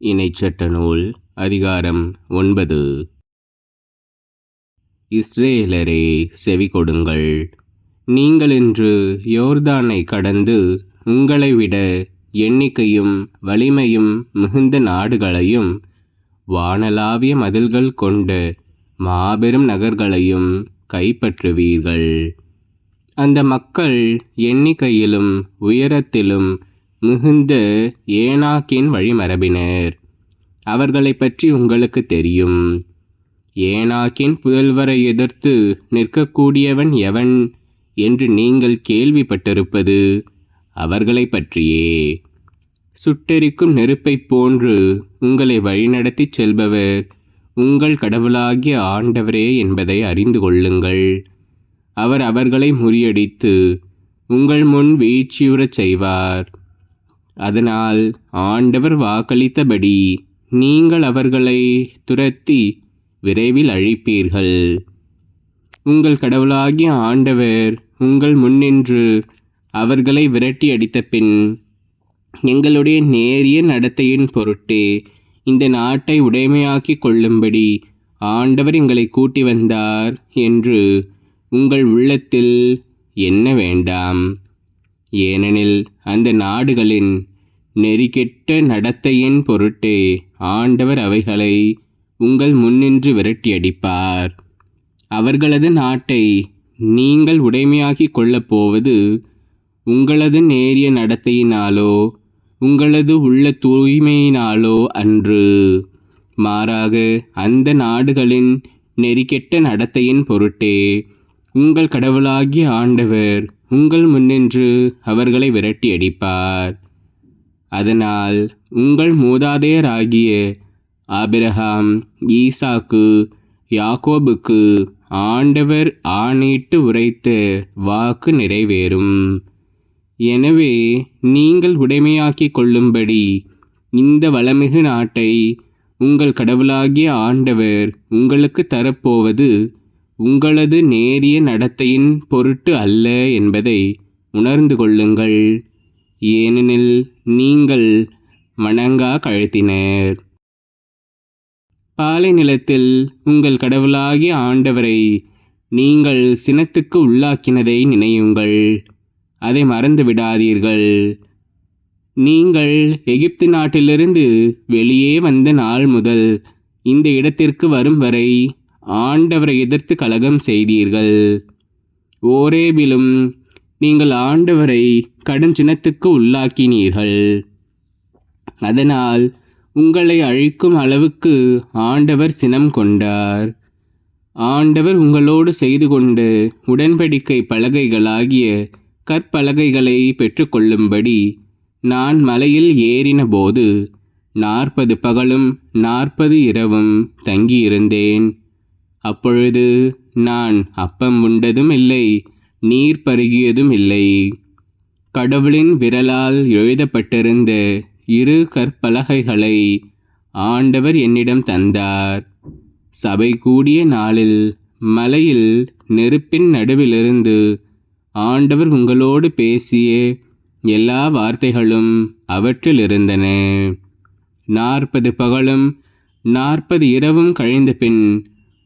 இணைச்சட்ட நூல் அதிகாரம் ஒன்பது. இஸ்ரேலரே செவி கொடுங்கள். நீங்கள் இன்று யோர்தானை கடந்து உங்களை விட எண்ணிக்கையும் வலிமையும் மிகுந்த நாடுகளையும் வானலாவிய மதில்கள் கொண்ட மாபெரும் நகர்களையும் கைப்பற்றுவீர்கள். அந்த மக்கள் எண்ணிக்கையிலும் உயரத்திலும் மிகுந்த ஏனாக்கின் வழிமரபினர். அவர்களை பற்றி உங்களுக்கு தெரியும். ஏனாக்கின் புதல்வரை எதிர்த்து நிற்கக்கூடியவன் எவன் என்று நீங்கள் கேள்விப்பட்டிருப்பது அவர்களை பற்றியே. சுட்டெரிக்கும் நெருப்பைப் போன்று உங்களை வழிநடத்திச் செல்பவர் உங்கள் கடவுளாகிய ஆண்டவரே என்பதை அறிந்து கொள்ளுங்கள். அவர் அவர்களை முறியடித்து உங்கள் முன் வீழ்ச்சியுறச் செய்வார். அதனால் ஆண்டவர் வாக்களித்தபடி நீங்கள் அவர்களை துரத்தி விரைவில் அழிப்பீர்கள். உங்கள் கடவுளாகிய ஆண்டவர் உங்கள் முன்னின்று அவர்களை விரட்டி அடித்த பின் எங்களுடைய நேரிய நடத்தையின் பொருட்டே இந்த நாட்டை உடைமையாக்கி கொள்ளும்படி ஆண்டவர் எங்களை கூட்டி வந்தார் என்று உங்கள் உள்ளத்தில் எண்ண வேண்டாம்? ஏனெனில் அந்த நாடுகளின் நெறிகெட்ட நடத்தையின் பொருட்டே ஆண்டவர் அவைகளை உங்கள் முன்னின்று விரட்டியடிப்பார். அவர்களது நாட்டை நீங்கள் உடைமையாகிக் கொள்ளப் போவது உங்களது நேரிய நடத்தையினாலோ உங்களது உள்ள தூய்மையினாலோ அன்று. மாறாக அந்த நாடுகளின் நெறிகெட்ட நடத்தையின் பொருட்டே உங்கள் கடவுளாகிய ஆண்டவர் உங்கள் முன்னின்று அவர்களை விரட்டி அடிப்பார் அதனால் உங்கள் மூதாதையராகிய ஆபிரகாம் ஈசாக்கு யாக்கோபுக்கு ஆண்டவர் ஆணையிட்டு உரைத்த வாக்கு நிறைவேறும். எனவே நீங்கள் உடைமையாக்கிக் கொள்ளும்படி இந்த வளமிகு நாட்டை உங்கள் கடவுளாகிய ஆண்டவர் உங்களுக்கு தரப்போவது உங்களது நேரிய நடத்தையின் பொருட்டு அல்ல என்பதை உணர்ந்து கொள்ளுங்கள். ஏனெனில் நீங்கள் வணங்கா கழுத்தினர். பாலை நிலத்தில் உங்கள் கடவுளாகிய ஆண்டவரை நீங்கள் சினத்துக்கு உள்ளாக்கினதை நினையுங்கள். அதை மறந்து விடாதீர்கள். நீங்கள் எகிப்து நாட்டிலிருந்து வெளியே வந்த நாள் முதல் இந்த இடத்திற்கு வரும் வரை ஆண்டவரை எதிர்த்து கலகம் செய்தீர்கள். ஓரேபிலும் நீங்கள் ஆண்டவரை கடும் சினத்துக்கு உள்ளாக்கினீர்கள். அதனால் உங்களை அழிக்கும் அளவுக்கு ஆண்டவர் சினம் கொண்டார். ஆண்டவர் உங்களோடு செய்து கொண்டு உடன்படிக்கை பலகைகளாகிய கற்பலகைகளை பெற்றுக்கொள்ளும்படி நான் மலையில் ஏறினபோது நாற்பது பகலும் நாற்பது இரவும் தங்கியிருந்தேன். அப்பொழுது நான் அப்பம் உண்டதும் இல்லை நீர் பருகியதும் இல்லை கடவுளின் விரலால் எழுதப்பட்டிருந்த இரு கற்பலகைகளை ஆண்டவர் என்னிடம் தந்தார். சபை கூடிய நாளில் மலையில் நெருப்பின் நடுவிலிருந்து ஆண்டவர் உங்களோடு பேசிய எல்லா வார்த்தைகளும் அவற்றில் இருந்தன நாற்பது பகலும் நாற்பது இரவும் கழிந்த பின்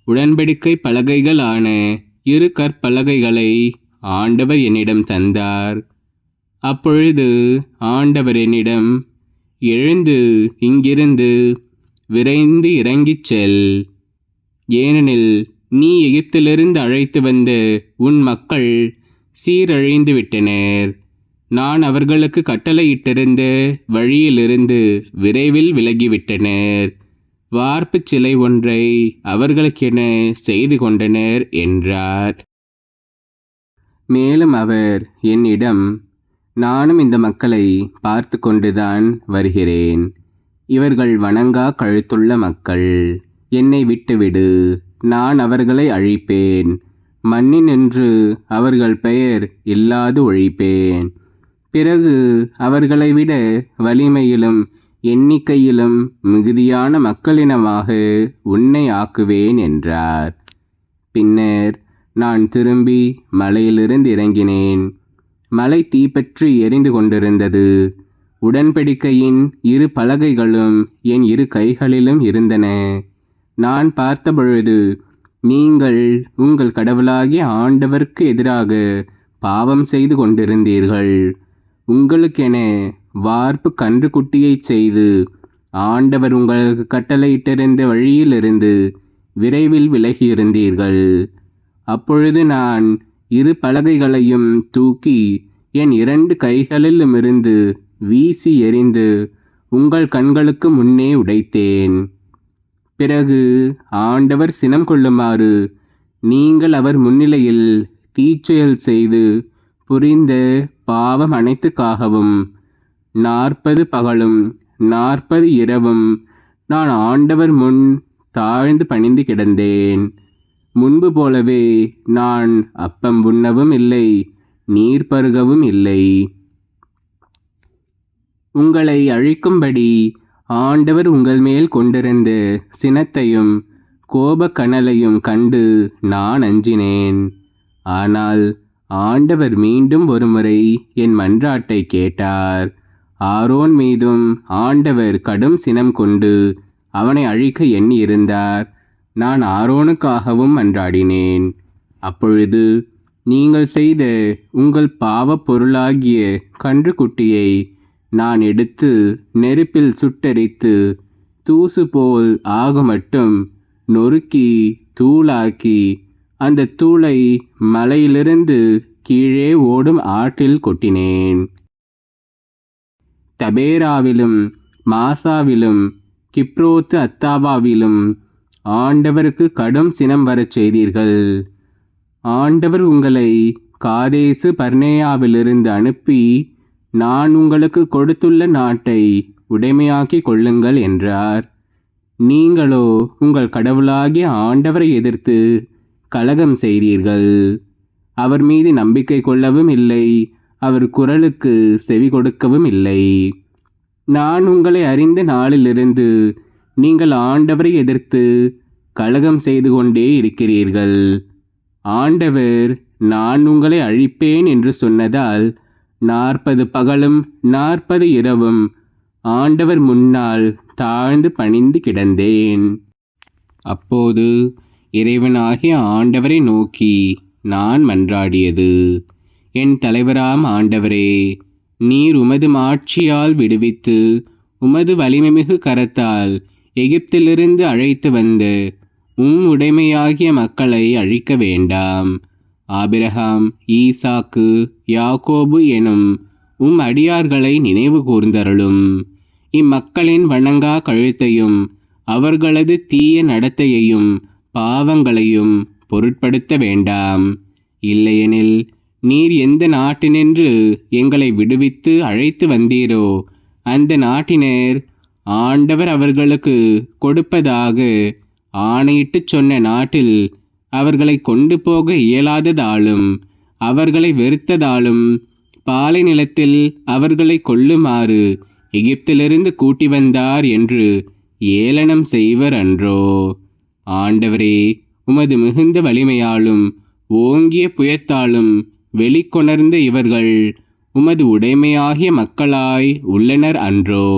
உடன்படிக்கை பலகைகளான இரு கற்பலகைகளை ஆண்டவர் என்னிடம் தந்தார். அப்பொழுது ஆண்டவர் என்னிடம் எழுந்து இங்கிருந்து விரைந்து இறங்கிச் செல். ஏனெனில் நீ எகிப்திலிருந்து அழைத்து வந்த உன் மக்கள் சீரழிந்து விட்டனர். நான் அவர்களுக்கு கட்டளையிட்டிருந்த வழியிலிருந்து விரைவில் விலகிவிட்டனர். வார்ப்பு சிலை ஒன்றை அவர்களுக்கென செய்து கொண்டனர் என்றார். மேலும் அவர் என்னிடம் நானும் இந்த மக்களை பார்த்து கொண்டுதான் வருகிறேன். இவர்கள் வணங்கா கழுத்துள்ள மக்கள். என்னை விட்டுவிடு. நான் அவர்களை அழிப்பேன். மண்ணினின்று அவர்கள் பெயர் இல்லாது ஒழிப்பேன். பிறகு அவர்களை விட வலிமையிலும் எண்ணிக்கையிலும் மிகுதியான மக்களினமாக உன்னை ஆக்குவேன் என்றார். பின்னர் நான் திரும்பி மலையிலிருந்து இறங்கினேன். மலை தீப்பற்றி எரிந்து கொண்டிருந்தது. உடன்படிக்கையின் இரு பலகைகளும் என் இரு கைகளிலும் இருந்தன. நான் பார்த்தபொழுது நீங்கள் உங்கள் கடவுளாகிய ஆண்டவருக்கு எதிராக பாவம் செய்து கொண்டிருந்தீர்கள். உங்களுக்கென வார்ப்பு கன்றுக்குட்டியைச் செய்து ஆண்டவர் உங்களுக்கு கட்டளையிட்டிருந்த வழியிலிருந்து விரைவில் விலகியிருந்தீர்கள். அப்பொழுது நான் இரு பலகைகளையும் தூக்கி என் இரண்டு கைகளிலுமிருந்து வீசி எறிந்து உங்கள் கண்களுக்கு முன்னே உடைத்தேன். பிறகு ஆண்டவர் சினம் கொள்ளுமாறு நீங்கள் அவர் முன்னிலையில் தீச்செயல் செய்து புரிந்த பாவம் அனைத்துக்காகவும் நாற்பது பகலும் நாற்பது இரவும் நான் ஆண்டவர் முன் தாழ்ந்து பணிந்து கிடந்தேன். முன்பு போலவே நான் அப்பம் உண்ணவும் இல்லை நீர் பருகவும் இல்லை. உங்களை அழிக்கும்படி ஆண்டவர் உங்கள் மேல் கொண்டிருந்த சினத்தையும் கோபக்கனலையும் கண்டு நான் அஞ்சினேன். ஆனால் ஆண்டவர் மீண்டும் ஒருமுறை என் மன்றாட்டை கேட்டார். ஆரோன் மீதும் ஆண்டவர் கடும் சினம் கொண்டு அவனை அழிக்க எண்ணியிருந்தார். நான் ஆரோனுக்காகவும் அன்றாடினேன். அப்பொழுது நீங்கள் செய்த உங்கள் பாவப் பொருளாகிய கன்றுக்குட்டியை நான் எடுத்து நெருப்பில் சுட்டரித்து தூசு போல் ஆகமட்டும் நொறுக்கி தூளாக்கி அந்த தூளை மலையிலிருந்து கீழே ஓடும் ஆற்றில் கொட்டினேன். தபேராவிலும் மாசாவிலும் கிப்ரோத்து அத்தாவாவிலும் ஆண்டவருக்கு கடும் சினம் வரச் செய்தீர்கள். ஆண்டவர் உங்களை காதேசு பர்னேயாவிலிருந்து அனுப்பி நான் உங்களுக்கு கொடுத்துள்ள நாட்டை உடைமையாக்கி கொள்ளுங்கள் என்றார். நீங்களோ உங்கள் கடவுளாகிய ஆண்டவரை எதிர்த்து கலகம் செய்தீர்கள். அவர் மீது நம்பிக்கை கொள்ளவும் இல்லை. அவர் குரலுக்கு செவி கொடுக்கவும் இல்லை. நான் உங்களை அறிந்த நாளிலிருந்து நீங்கள் ஆண்டவரை எதிர்த்து கலகம் செய்து கொண்டே இருக்கிறீர்கள். ஆண்டவர் நான் உங்களை அழிப்பேன் என்று சொன்னதால் நாற்பது பகலும் நாற்பது இரவும் ஆண்டவர் முன்னால் தாழ்ந்து பணிந்து கிடந்தேன். அப்போது இறைவனாகிய ஆண்டவரை நோக்கி நான் மன்றாடியது. என் தலைவராம் ஆண்டவரே நீர் உமது மாட்சியால் விடுவித்து உமது வலிமைமிகு கரத்தால் எகிப்திலிருந்து அழைத்து வந்து உம் உடைமையாகிய மக்களை அழிக்க வேண்டாம். ஆபிரகாம் ஈசாக்கு யாக்கோபு எனும் உம் அடியார்களை நினைவு கூர்ந்தருளும். இம்மக்களின் வணங்கா கழுத்தையும் அவர்களது தீய நடத்தையையும் பாவங்களையும் பொருட்படுத்த வேண்டாம். இல்லையெனில் நீர் எந்த நாட்டினின்று எங்களை விடுவித்து அழைத்து வந்தீரோ அந்த நாட்டினர் ஆண்டவர் அவர்களுக்கு கொடுப்பதாக ஆணையிட்டு சொன்ன நாட்டில் அவர்களை கொண்டு போக இயலாததாலும் அவர்களை வெறுத்ததாலும் பாலை நிலத்தில் அவர்களை கொல்லுமாறு எகிப்திலிருந்து கூட்டி வந்தார் என்று ஏளனம் செய்வர் அன்றோ. ஆண்டவரே உமது மிகுந்த வலிமையாலும் ஓங்கிய புயத்தாலும் வெளிக்கொணர்ந்த இவர்கள் உமது உடைமையாகிய மக்களாய் உள்ளனர் அன்றோ.